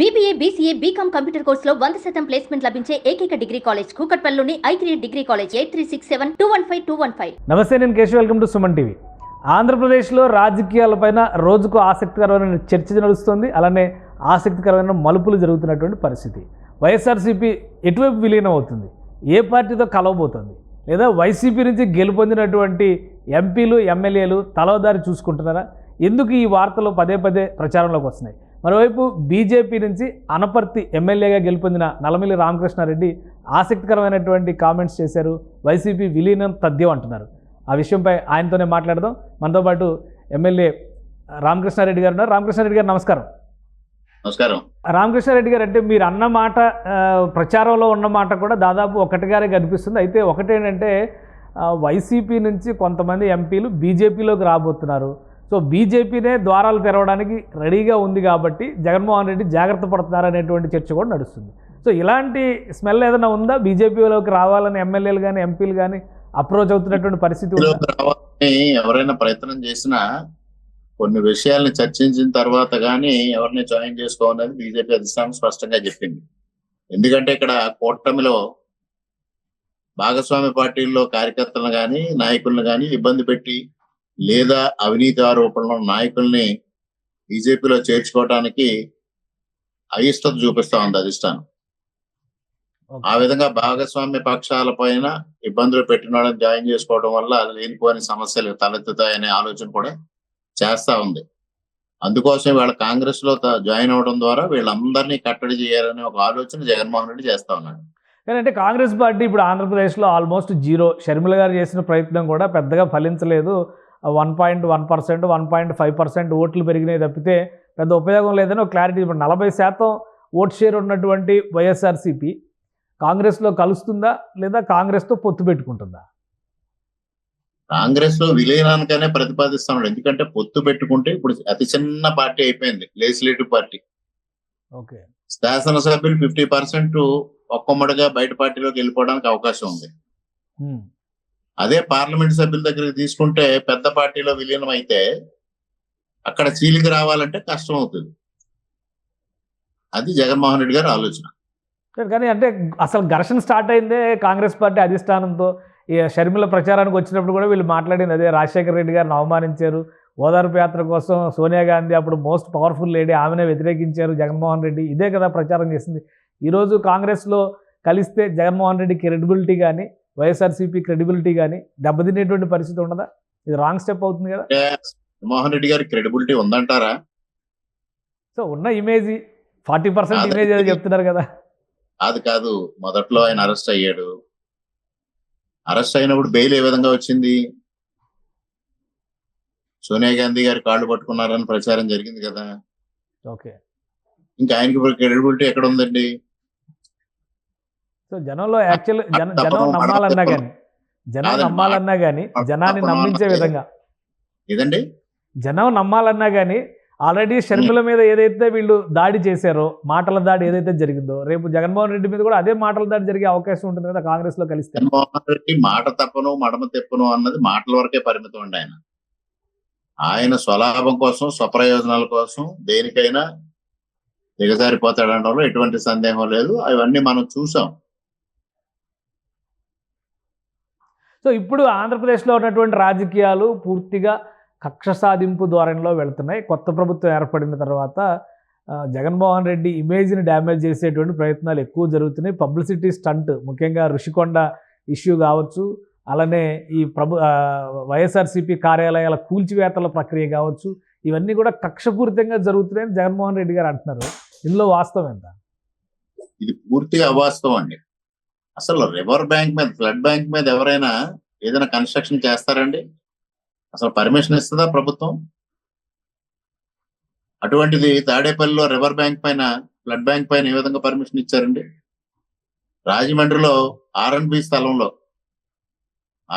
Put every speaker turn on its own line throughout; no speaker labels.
BBA BCA BCom computer కోర్సులో వంద శాతం ప్లేస్మెంట్ లభించే ఏకైక degree college కూకట్పల్లిలోని I three degree college eight three six seven two one five two one five
నమస్తే నేను Keshav. Welcome to Suman TV ఆంధ్రప్రదేశ్లో రాజకీయాలపైన రోజుకు ఆసక్తికరమైన చర్చ నడుస్తుంది. అలానే ఆసక్తికరమైన మలుపులు జరుగుతున్నటువంటి పరిస్థితి. వైఎస్ఆర్సీపీ ఎటువైపు విలీనం అవుతుంది ఏ పార్టీతో కలవబోతుంది? లేదా వైసీపీ నుంచి గెలుపొందినటువంటి ఎంపీలు ఎమ్మెల్యేలు తలవదారి చూసుకుంటున్నారా? ఎందుకు ఈ వార్తలు పదే పదే ప్రచారంలోకి వస్తున్నాయి? మరోవైపు బీజేపీ నుంచి అనపర్తి ఎమ్మెల్యేగా గెలుపొందిన నలమిల్లి రామకృష్ణారెడ్డి ఆసక్తికరమైనటువంటి కామెంట్స్ చేశారు. వైసీపీ విలీనం తథ్యం అంటున్నారు. ఆ విషయంపై ఆయనతోనే మాట్లాడదాం. మనతో పాటు ఎమ్మెల్యే రామకృష్ణారెడ్డి గారు ఉన్నారు. రామకృష్ణారెడ్డి గారు నమస్కారం.
నమస్కారం.
రామకృష్ణారెడ్డి గారు అంటే మీరు అన్న మాట ప్రచారంలో ఉన్న మాట కూడా దాదాపు ఒకటిగానే కనిపిస్తుంది. అయితే ఒకటేంటంటే వైసీపీ నుంచి కొంతమంది ఎంపీలు బీజేపీలోకి రాబోతున్నారు. సో బీజేపీనే ద్వారాలు తెరవడానికి రెడీగా ఉంది కాబట్టి జగన్మోహన్ రెడ్డి జాగ్రత్త పడుతున్నారు అనేటువంటి చర్చ కూడా నడుస్తుంది. సో ఇలాంటి స్మెల్ ఏదైనా ఉందా? బీజేపీలోకి రావాలని ఎమ్మెల్యేలు కానీ ఎంపీలు కానీ అప్రోచ్ అవుతున్నటువంటి పరిస్థితి
ఎవరైనా ప్రయత్నం చేసినా కొన్ని విషయాలను చర్చించిన తర్వాత కానీ ఎవరిని జాయిన్ చేసుకోవాలని బీజేపీ అధిష్టానం స్పష్టంగా చెప్పింది. ఎందుకంటే ఇక్కడ కూటమిలో భాగస్వామి పార్టీల్లో కార్యకర్తలను కానీ నాయకులను కానీ ఇబ్బంది పెట్టి లేదా అవినీతి ఆరోపణలో నాయకుల్ని బీజేపీలో చేర్చుకోవడానికి అయిష్టత చూపిస్తా ఉంది అధిష్టానం. ఆ విధంగా భాగస్వామ్య పక్షాల పైన ఇబ్బందులు పెట్టిన వాళ్ళని జాయిన్ చేసుకోవడం వల్ల లేనిపోని సమస్యలు తలెత్తుతాయనే ఆలోచన కూడా చేస్తా ఉంది. అందుకోసం వీళ్ళ కాంగ్రెస్లో జాయిన్ అవడం ద్వారా వీళ్ళందరినీ కట్టడి చేయాలనే ఒక ఆలోచన జగన్మోహన్ రెడ్డి చేస్తా ఉన్నాడు.
కానీ అంటే కాంగ్రెస్ పార్టీ ఇప్పుడు ఆంధ్రప్రదేశ్లో ఆల్మోస్ట్ జీరో. షర్మిల గారు చేసిన ప్రయత్నం కూడా పెద్దగా ఫలించలేదు. One point one percent one point five percent ఓట్లు పెరిగినాయి తప్పితే పెద్ద ఉపయోగం లేదని ఒక క్లారిటీ ఇప్పుడు నలభై శాతం ఓట్ షేర్ ఉన్నటువంటి వైఎస్ఆర్సీపీ కాంగ్రెస్లో కలుస్తుందా లేదా కాంగ్రెస్తో పొత్తు పెట్టుకుంటుందా?
కాంగ్రెస్లో విలీనానికనే ప్రతిపాదిస్తున్నాడు. ఎందుకంటే పొత్తు పెట్టుకుంటే ఇప్పుడు అతి చిన్న పార్టీ అయిపోయింది లెజిస్లేటివ్ పార్టీ.
ఓకే.
శాసనసభ్యులు ఫిఫ్టీ పర్సెంట్ ఒక్కొమ్మడిగా బయట పార్టీలోకి వెళ్ళిపోవడానికి అవకాశం ఉంది. అదే పార్లమెంట్ సభ్యుల దగ్గరికి తీసుకుంటే పెద్ద పార్టీలో విలీనం అయితే అక్కడ చీలిక రావాలంటే కష్టం అవుతుంది. అది జగన్మోహన్ రెడ్డి గారి ఆలోచన.
కానీ అంటే అసలు ఘర్షణ స్టార్ట్ అయిందే కాంగ్రెస్ పార్టీ అధిష్టానంతో. ఈ షర్మిల ప్రచారానికి వచ్చినప్పుడు కూడా వీళ్ళు మాట్లాడింది అదే. రాజశేఖర రెడ్డి గారిని అవమానించారు. ఓదార్పు యాత్ర కోసం సోనియా గాంధీ అప్పుడు మోస్ట్ పవర్ఫుల్ లేడీ ఆమెనే వ్యతిరేకించారు జగన్మోహన్ రెడ్డి. ఇదే కదా ప్రచారం చేసింది. ఈరోజు కాంగ్రెస్లో కలిస్తే జగన్మోహన్ రెడ్డి క్రెడిబిలిటీ కానీ వైఎస్ఆర్సీపీ క్రెడిబిలిటీ కానీ దెబ్బతినేటువంటి పరిస్థితి ఉండదా? ఇది రాంగ్ స్టెప్ అవుతుంది కదా?
జగన్మోహన్ రెడ్డి గారి క్రెడిబిలిటీ ఉందంటారా?
సో ఉన్న ఇమేజ్ ఫార్టీ పర్సెంట్
అదే.
ఇమేజ్ చెప్తున్నారు కదా.
కాదు కాదు. మొదట్లో ఆయన అరెస్ట్ అయ్యాడు. అరెస్ట్ అయినప్పుడు బెయిల్ ఏ విధంగా వచ్చింది? సోనియా గాంధీ గారి కాళ్ళు పట్టుకున్నారని ప్రచారం జరిగింది కదా.
ఓకే.
ఇంకా ఆయనకి క్రెడిబిలిటీ ఎక్కడ ఉందండి?
సో జనంలో యాక్చువల్ జన జనం నమ్మాలన్నా. కానీ జనం నమ్మాలన్నా కానీ జనాన్ని నమ్మించే. విధంగా.
ఇదండి
జనం నమ్మాలన్నా కానీ ఆల్రెడీ షర్మిల మీద ఏదైతే వీళ్ళు దాడి చేశారో మాటల దాడి ఏదైతే జరిగిందో రేపు జగన్మోహన్ రెడ్డి మీద కూడా అదే మాటల దాడి జరిగే అవకాశం ఉంటుంది కదా కాంగ్రెస్లో కలిస్తే.
జగన్మోహన్ రెడ్డి మాట తప్పను మడమ తెప్పను అన్నది మాటల వరకే పరిమితం అండి ఆయన. ఆయన స్వలాభం కోసం స్వప్రయోజనాల కోసం దేనికైనా దిగజారిపోతాడనడంలో ఎటువంటి సందేహం లేదు. అవన్నీ మనం చూసాం.
సో ఇప్పుడు ఆంధ్రప్రదేశ్లో ఉన్నటువంటి రాజకీయాలు పూర్తిగా కక్ష సాధింపు ధోరణిలో వెళ్తున్నాయి. కొత్త ప్రభుత్వం ఏర్పడిన తర్వాత జగన్మోహన్ రెడ్డి ఇమేజ్ని డ్యామేజ్ చేసేటువంటి ప్రయత్నాలు ఎక్కువ జరుగుతున్నాయి. పబ్లిసిటీ స్టంట్ ముఖ్యంగా ఋషికొండ ఇష్యూ కావచ్చు అలానే ఈ ప్రభు వైఎస్ఆర్సీపీ కార్యాలయాల కూల్చివేతల ప్రక్రియ కావచ్చు ఇవన్నీ కూడా కక్షపూరితంగా జరుగుతున్నాయని జగన్మోహన్ రెడ్డి గారు అంటున్నారు. ఇందులో వాస్తవం ఎంత?
ఇది పూర్తిగా అవాస్తవం అండి. అసలు రివర్ బ్యాంక్ మీద ఫ్లడ్ బ్యాంక్ మీద ఎవరైనా ఏదైనా కన్స్ట్రక్షన్ చేస్తారండి? అసలు పర్మిషన్ ఇస్తుందా ప్రభుత్వం? అటువంటిది తాడేపల్లిలో రివర్ బ్యాంక్ పైన ఫ్లడ్ బ్యాంక్ పైన ఏ విధంగా పర్మిషన్ ఇచ్చారండి? రాజమండ్రిలో ఆర్ఎన్బి స్థలంలో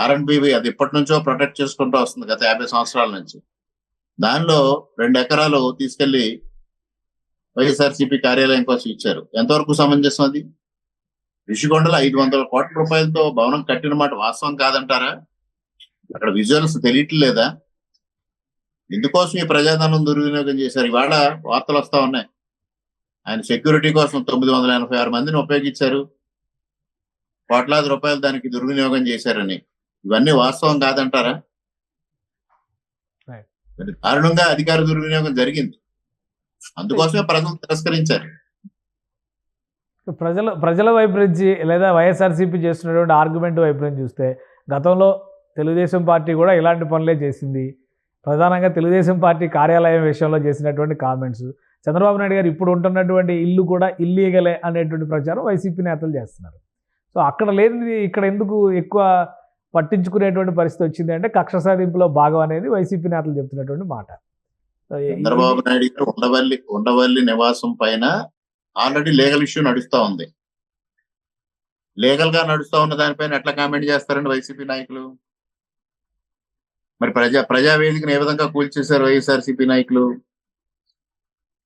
ఆర్ఎన్బి అది ఇప్పటి నుంచో ప్రొటెక్ట్ చేసుకుంటూ వస్తుంది గత యాభై సంవత్సరాల నుంచి. దానిలో రెండు ఎకరాలు తీసుకెళ్ళి వైఎస్ఆర్సీపీ కార్యాలయం కోసం ఇచ్చారు. ఎంతవరకు సమంజసం అది? రిషికొండలో ఐదు వందల కోట్ల రూపాయలతో భవనం కట్టిన మాట వాస్తవం కాదంటారా? అక్కడ విజువల్స్ తెలియట్లేదా? ఎందుకోసం ఈ ప్రజాధనం దుర్వినియోగం చేశారు? ఇవాళ వార్తలు వస్తా ఉన్నాయి. ఆయన సెక్యూరిటీ కోసం తొమ్మిది వందల ఎనభై ఆరు మందిని ఉపయోగించారు. కోట్లాది రూపాయలు దానికి దుర్వినియోగం చేశారని. ఇవన్నీ వాస్తవం కాదంటారా? దారుణంగా అధికార దుర్వినియోగం జరిగింది. అందుకోసమే ప్రజలు తిరస్కరించారు.
ప్రజల ప్రజల వైపు నుంచి లేదా వైఎస్ఆర్సీపీ చేస్తున్నటువంటి ఆర్గ్యుమెంట్ వైపు నుంచి చూస్తే గతంలో తెలుగుదేశం పార్టీ కూడా ఇలాంటి పనులే చేసింది. ప్రధానంగా తెలుగుదేశం పార్టీ కార్యాలయం విషయంలో చేసినటువంటి కామెంట్స్. చంద్రబాబు నాయుడు గారు ఇప్పుడు ఉంటున్నటువంటి ఇల్లు కూడా ఇల్లీగలే అనేటువంటి ప్రచారం వైసీపీ నేతలు చేస్తున్నారు. సో అక్కడ లేనిది ఇక్కడ ఎందుకు ఎక్కువ పట్టించుకునేటువంటి పరిస్థితి వచ్చింది అంటే కక్ష సాధింపులో భాగం అనేది వైసీపీ నేతలు చెప్తున్నటువంటి మాట.
చంద్రబాబు నాయుడు గారు ఉండవల్లి ఉండవల్లి నివాసం పైన ఆల్రెడీ లీగల్ ఇష్యూ నడుస్తూ ఉంది. లీగల్గా నడుస్తూ ఉన్న దానిపైన ఎట్లా కామెంట్ చేస్తారండి వైసీపీ నాయకులు? మరి ప్రజా ప్రజా వేదికను ఏ విధంగా కూల్చేశారు వైఎస్ఆర్సీపీ నాయకులు?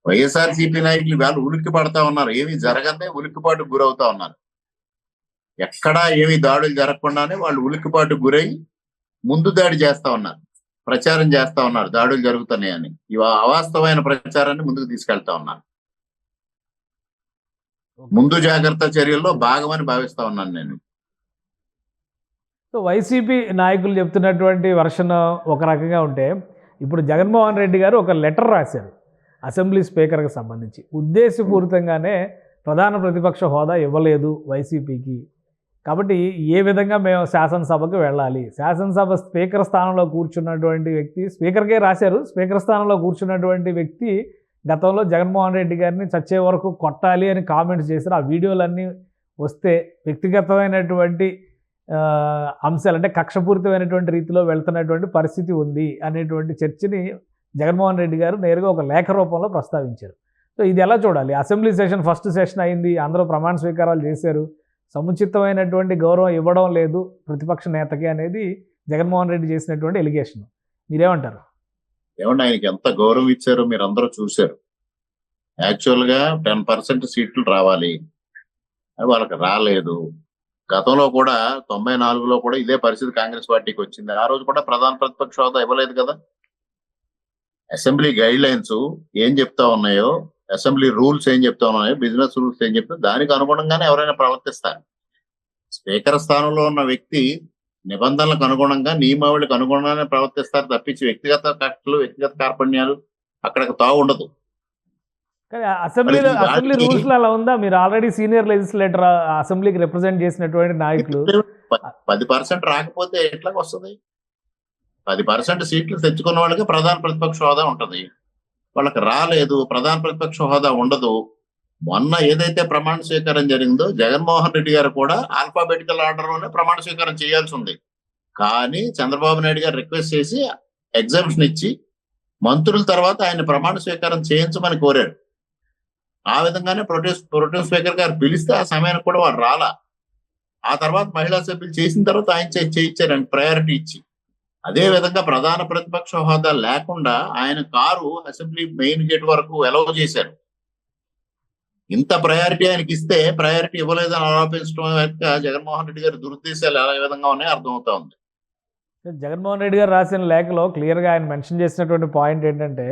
వైఎస్ఆర్సీపీ నాయకులు వాళ్ళు ఉలిక్కి పడతా ఉన్నారు. ఏమీ జరగదే ఉలిక్కిపాటుకు గురవుతా ఉన్నారు. ఎక్కడా ఏమీ దాడులు జరగకుండానే వాళ్ళు ఉలిక్కిపాటుకు గురై ముందు దాడి చేస్తా ఉన్నారు. ప్రచారం చేస్తా ఉన్నారు. దాడులు జరుగుతున్నాయని. ఇవా అవాస్తవమైన ప్రచారాన్ని ముందుకు తీసుకెళ్తా ఉన్నారు. ముందు జాగ్రత్త చర్యల్లో భాగమని భావిస్తా ఉన్నాను నేను.
సో వైసీపీ నాయకులు చెప్తున్నటువంటి వర్షన్ ఒక రకంగా ఉంటే ఇప్పుడు జగన్మోహన్ రెడ్డి గారు ఒక లెటర్ రాశారు అసెంబ్లీ స్పీకర్కి సంబంధించి. ఉద్దేశపూరితంగానే ప్రధాన ప్రతిపక్ష హోదా ఇవ్వలేదు వైసీపీకి. కాబట్టి ఏ విధంగా మేము శాసనసభకు వెళ్ళాలి? శాసనసభ స్పీకర్ స్థానంలో కూర్చున్నటువంటి వ్యక్తి స్పీకర్కే రాశారు స్పీకర్ స్థానంలో కూర్చున్నటువంటి వ్యక్తి గతంలో జగన్మోహన్ రెడ్డి గారిని చచ్చే వరకు కొట్టాలి అని కామెంట్స్ చేశారు. ఆ వీడియోలన్నీ వస్తే వ్యక్తిగతమైనటువంటి అంశాలు అంటే కక్షపూరితమైనటువంటి రీతిలో వెళ్తున్నటువంటి పరిస్థితి ఉంది అనేటువంటి చర్చని జగన్మోహన్ రెడ్డి గారు నేరుగా ఒక లేఖ రూపంలో ప్రస్తావించారు. సో ఇది ఎలా చూడాలి? అసెంబ్లీ సెషన్ ఫస్ట్ సెషన్ అయింది అందరూ ప్రమాణ స్వీకారాలు చేశారు సముచితమైనటువంటి గౌరవం ఇవ్వడం లేదు ప్రతిపక్ష నేతకి అనేది జగన్మోహన్ రెడ్డి చేసినటువంటి ఎలిగేషన్. మీరేమంటారు?
ఏమంటే ఆయనకి ఎంత గౌరవం ఇచ్చారో మీరు అందరూ చూశారు. యాక్చువల్గా టెన్ పర్సెంట్ సీట్లు రావాలి. వాళ్ళకి రాలేదు. గతంలో కూడా తొంభై నాలుగులో కూడా ఇదే పరిస్థితి కాంగ్రెస్ పార్టీకి వచ్చింది. ఆ రోజు కూడా ప్రధాన ప్రతిపక్ష హోదా ఇవ్వలేదు కదా. అసెంబ్లీ గైడ్ లైన్స్ ఏం చెప్తా ఉన్నాయో అసెంబ్లీ రూల్స్ ఏం చెప్తా ఉన్నాయో బిజినెస్ రూల్స్ ఏం చెప్తా దానికి అనుగుణంగానే ఎవరైనా ప్రవర్తిస్తారు. స్పీకర్ స్థానంలో ఉన్న వ్యక్తి నిబంధనలకు అనుగుణంగా నియమావళికి అనుగుణంగానే ప్రవర్తిస్తారు తప్పించి వ్యక్తిగత కక్షలు వ్యక్తిగత కార్పణ్యాలు అక్కడికి తావు ఉండదు.
అసెంబ్లీలో అసెంబ్లీ రూల్స్లో అలా ఉందా? మీరు ఆల్రెడీ సీనియర్ లెజిస్లేటర్ అసెంబ్లీకి రిప్రజెంట్ చేసినటువంటి నాయకులు.
పది పర్సెంట్ రాకపోతే ఎట్లా వస్తుంది? పది పర్సెంట్ సీట్లు తెచ్చుకున్న వాళ్ళకి ప్రధాన ప్రతిపక్ష హోదా ఉంటది. వాళ్ళకి రాలేదు ప్రధాన ప్రతిపక్ష హోదా ఉండదు. మొన్న ఏదైతే ప్రమాణ స్వీకారం జరిగిందో జగన్మోహన్ రెడ్డి గారు కూడా ఆల్ఫాబెటికల్ ఆర్డర్లోనే ప్రమాణ స్వీకారం చేయాల్సి ఉంది. కానీ చంద్రబాబు నాయుడు గారు రిక్వెస్ట్ చేసి ఎగ్జామ్షన్ ఇచ్చి మంత్రుల తర్వాత ఆయన ప్రమాణ స్వీకారం చేయించమని కోరారు. ఆ విధంగానే ప్రొటెస్ ప్రొటెస్ట్ స్పీకర్ గారు పిలిస్తే ఆ సమయానికి కూడా వారు రాలా. ఆ తర్వాత మహిళా సభ్యులు చేసిన తర్వాత ఆయన చేయించారు ఆయన ప్రయారిటీ ఇచ్చి. అదే విధంగా ప్రధాన ప్రతిపక్ష హోదా లేకుండా ఆయన కారు అసెంబ్లీ మెయిన్ గేట్ వరకు ఎలవ్ చేశారు. ఇంత ప్రయారిటీ ఆయనకి ఇస్తే ప్రయారిటీ ఇవ్వలేదని ఆరోపించడం యొక్క జగన్మోహన్ రెడ్డి గారి దురుద్దేశాలు ఎలా విధంగా ఉన్నాయో అర్థమవుతా ఉంది.
జగన్మోహన్ రెడ్డి గారు రాసిన లేఖలో క్లియర్గా ఆయన మెన్షన్ చేసినటువంటి పాయింట్ ఏంటంటే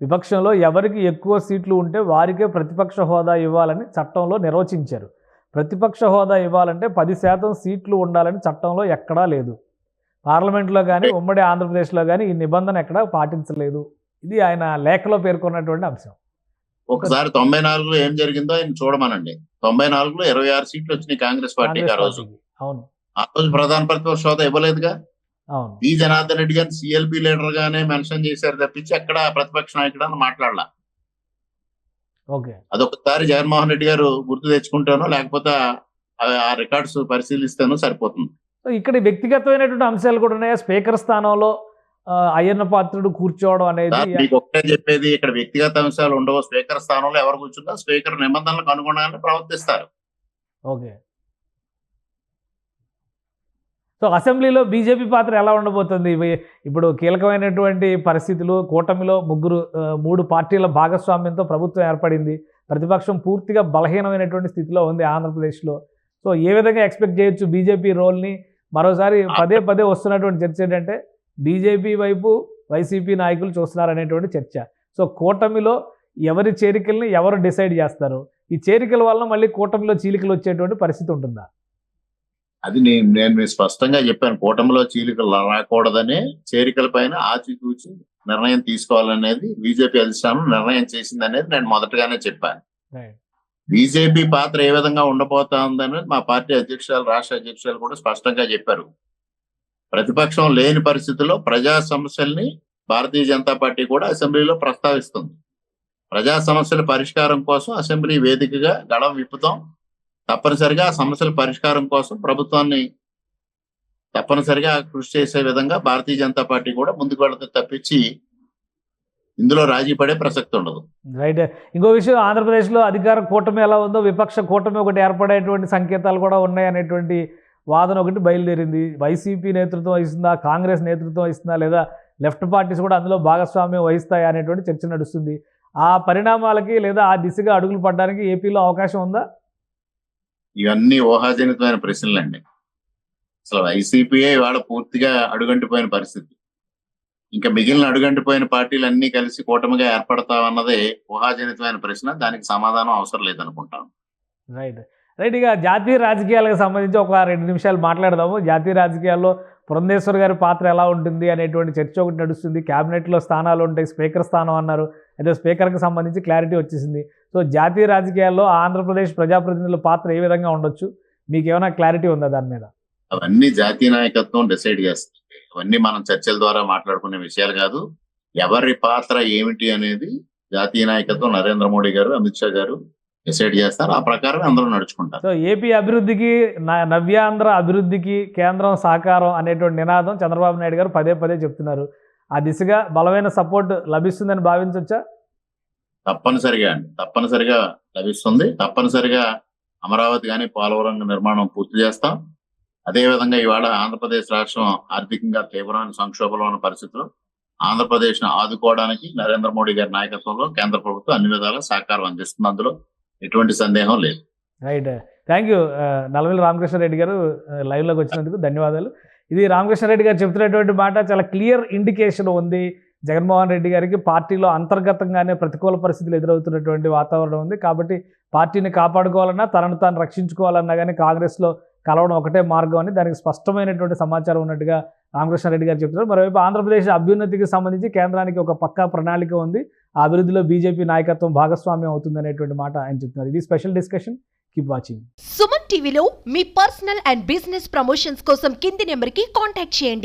విపక్షంలో ఎవరికి ఎక్కువ సీట్లు ఉంటే వారికే ప్రతిపక్ష హోదా ఇవ్వాలని చట్టంలో నిర్వచించారు. ప్రతిపక్ష హోదా ఇవ్వాలంటే పది శాతం సీట్లు ఉండాలని చట్టంలో ఎక్కడా లేదు. పార్లమెంట్లో కానీ ఉమ్మడి ఆంధ్రప్రదేశ్లో కానీ ఈ నిబంధన ఎక్కడా పాటించలేదు. ఇది ఆయన లేఖలో పేర్కొన్నటువంటి అంశం.
ఒకసారి తొంభై నాలుగులో ఏం జరిగిందో ఆయన చూడమనండి. తొంభై నాలుగులో ఇరవై ఆరు సీట్లు వచ్చినాయి కాంగ్రెస్ పార్టీకి ఆ రోజు. ఆ రోజు ప్రధాన ప్రతిపక్ష హోదా ఇవ్వలేదుగా? పి జనార్దన్ రెడ్డి గారిని సిఎల్పి లీడర్ గానే మెన్షన్ చేశారు తప్పించి అక్కడ ప్రతిపక్ష నాయకుడు అని మాట్లాడాల. అదొకసారి జగన్మోహన్ రెడ్డి గారు గుర్తు తెచ్చుకుంటానో లేకపోతే ఆ- రికార్డ్స్ పరిశీలిస్తానో సరిపోతుంది.
సో ఇక్కడ వ్యక్తిగతమైనటువంటి అంశాలు కూడా ఉన్నాయా? స్పీకర్ స్థానంలో అయ్యన్న పాత్రుడు కూర్చోవడం అనేది
సార్ మీకు ఒకటే చెప్పేది ఇక్కడ వ్యక్తిగత అంశాలు ఉండవు స్పీకర్ స్థానంలో ఎవరు కూర్చున్నా స్పీకర్ నిబంధనలకు అనుగుణంగానే ప్రవర్తిస్తారు.
ఓకే. సో అసెంబ్లీలో బీజేపీ పాత్ర ఎలా ఉండబోతుంది? ఇప్పుడు కీలకమైనటువంటి పరిస్థితులు కూటమిలో ముగ్గురు మూడు పార్టీల భాగస్వామ్యంతో ప్రభుత్వం ఏర్పడింది ప్రతిపక్షం పూర్తిగా బలహీనమైనటువంటి స్థితిలో ఉంది ఆంధ్రప్రదేశ్లో. సో ఏ విధంగా ఎక్స్పెక్ట్ చేయొచ్చు బీజేపీ రోల్ని? మరోసారి పదే పదే వస్తున్నటువంటి చర్చ ఏంటంటే బీజేపీ వైపు వైసీపీ నాయకులు చూస్తున్నారు అనేటువంటి చర్చ. సో కూటమిలో ఎవరి చేరికల్ని ఎవరు డిసైడ్ చేస్తారు? ఈ చేరికల వల్ల మళ్ళీ కూటమిలో చీలికలు వచ్చేటువంటి పరిస్థితి ఉంటుందా?
అది నేను నేను స్పష్టంగా చెప్పాను. కూటమిలో చీలికలు రాకూడదనే చేరికల పైన ఆచితూచి నిర్ణయం తీసుకోవాలనేది బీజేపీ అధిష్టానం నిర్ణయం చేసింది అనేది నేను మొదటగానే చెప్పాను. బీజేపీ పాత్ర ఏ విధంగా ఉండబోతా ఉందనేది మా పార్టీ అధ్యక్షురాలు రాష్ట్ర అధ్యక్షురాలు కూడా స్పష్టంగా చెప్పారు. ప్రతిపక్షం లేని పరిస్థితుల్లో ప్రజా సమస్యల్ని భారతీయ జనతా పార్టీ కూడా అసెంబ్లీలో ప్రస్తావిస్తుంది. ప్రజా సమస్యల పరిష్కారం కోసం అసెంబ్లీ వేదికగా గడం విప్పుతాం. తప్పనిసరిగా ఆ సమస్యల పరిష్కారం కోసం ప్రభుత్వాన్ని తప్పనిసరిగా కృషి చేసే విధంగా భారతీయ జనతా పార్టీ కూడా ముందుకు వెళ్తే తప్పించి ఇందులో రాజీ పడే ప్రసక్తి ఉండదు.
రైట్. ఇంకో విషయం ఆంధ్రప్రదేశ్లో అధికార కూటమి ఎలా ఉందో విపక్ష కూటమి ఒకటి ఏర్పడేటువంటి సంకేతాలు కూడా ఉన్నాయి అనేటువంటి వాదన ఒకటి బయలుదేరింది. వైసీపీ నేతృత్వం వహిస్తుందా? కాంగ్రెస్ నేతృత్వం వహిస్తుందా? లేదా లెఫ్ట్ పార్టీస్ కూడా అందులో భాగస్వామ్యం వహిస్తాయా? అనేటువంటి చర్చ నడుస్తుంది. ఆ పరిణామాలకి లేదా ఆ దిశగా అడుగులు పడడానికి ఏపీలో అవకాశం ఉందా?
ఇవన్నీ ఊహాజనితమైన ప్రశ్నలండి. అసలు వైసీపీఏ ఇవాళ పూర్తిగా అడుగంటిపోయిన పరిస్థితి. ఇంకా మిగిలిన అడుగంటిపోయిన పార్టీలు అన్ని కలిసి కూటమిగా ఏర్పడతామన్నదే ఊహాజనితమైన ప్రశ్న. దానికి సమాధానం అవసరం లేదనుకుంటాను.
రైట్. రైట్ ఇక జాతీయ రాజకీయాలకు సంబంధించి ఒక రెండు నిమిషాలు మాట్లాడదాము. జాతీయ రాజకీయాల్లో పురంధేశ్వర్ గారి పాత్ర ఎలా ఉంటుంది అనేటువంటి చర్చ ఒకటి నడుస్తుంది. క్యాబినెట్లో స్థానాలు ఉంటాయి స్పీకర్ స్థానం అన్నారు. అయితే స్పీకర్కి సంబంధించి క్లారిటీ వచ్చేసింది. సో జాతీయ రాజకీయాల్లో ఆంధ్రప్రదేశ్ ప్రజాప్రతినిధుల పాత్ర ఏ విధంగా ఉండొచ్చు? మీకు ఏమైనా క్లారిటీ ఉందా దాని మీద?
అవన్నీ జాతీయ నాయకత్వం డిసైడ్ చేస్తుంది. అవన్నీ మనం చర్చల ద్వారా మాట్లాడుకునే విషయాలు కాదు. ఎవరి పాత్ర ఏమిటి అనేది జాతీయ నాయకత్వం నరేంద్ర మోడీ గారు అమిత్ షా గారు డిసైడ్ చేస్తారు. ఆ ప్రకారం అందరూ నడుచుకుంటారు.
సో ఏపీ అభివృద్ధికి నవ్యాంధ్ర అభివృద్ధికి కేంద్రం సహకారం అనేటువంటి నినాదం చంద్రబాబు నాయుడు గారు పదే పదే చెప్తున్నారు. ఆ దిశగా బలమైన సపోర్ట్ లభిస్తుందని భావించవచ్చా
తప్పనిసరిగా అండి. తప్పనిసరిగా లభిస్తుంది. తప్పనిసరిగా అమరావతి కానీ పోలవరం నిర్మాణం పూర్తి చేస్తాం. అదే విధంగా ఇవాళ ఆంధ్రప్రదేశ్ రాష్ట్రం ఆర్థికంగా తీవ్రమైన సంక్షోభంలో ఉన్న పరిస్థితుల్లో ఆంధ్రప్రదేశ్ను ఆదుకోవడానికి నరేంద్ర మోడీ గారి నాయకత్వంలో కేంద్ర ప్రభుత్వం అన్ని విధాల సహకారం అందిస్తుంది. అందులో ఎటువంటి సందేహం లేదు.
Right. Thank you Nalavelu Ramakrishna Reddy గారు లైవ్లోకి వచ్చినందుకు ధన్యవాదాలు. ఇది రామకృష్ణారెడ్డి గారు చెప్తున్నటువంటి మాట చాలా క్లియర్ ఇండికేషన్ ఉంది. జగన్మోహన్ రెడ్డి గారికి పార్టీలో అంతర్గతంగానే ప్రతికూల పరిస్థితులు ఎదురవుతున్నటువంటి వాతావరణం ఉంది. కాబట్టి పార్టీని కాపాడుకోవాలన్నా తనను తాను రక్షించుకోవాలన్నా కానీ కాంగ్రెస్లో కలవడం ఒకటే మార్గం అని దానికి స్పష్టమైనటువంటి సమాచారం ఉన్నట్టుగా రామకృష్ణారెడ్డి గారు చెప్తున్నారు. మరోవైపు ఆంధ్రప్రదేశ్ అభ్యున్నతికి సంబంధించి కేంద్రానికి ఒక పక్కా ప్రణాళిక ఉంది. ఆ అభివృద్ధిలో బీజేపీ నాయకత్వం భాగస్వామ్యం అవుతుంది అనేటువంటి మాట ఆయన చెప్తున్నారు. ఇది special discussion. Keep watching
Suman టీవీలో మీ పర్సనల్ అండ్ బిజినెస్ ప్రమోషన్స్ కోసం కింది నెంబర్కి కాంటాక్ట్ చేయండి.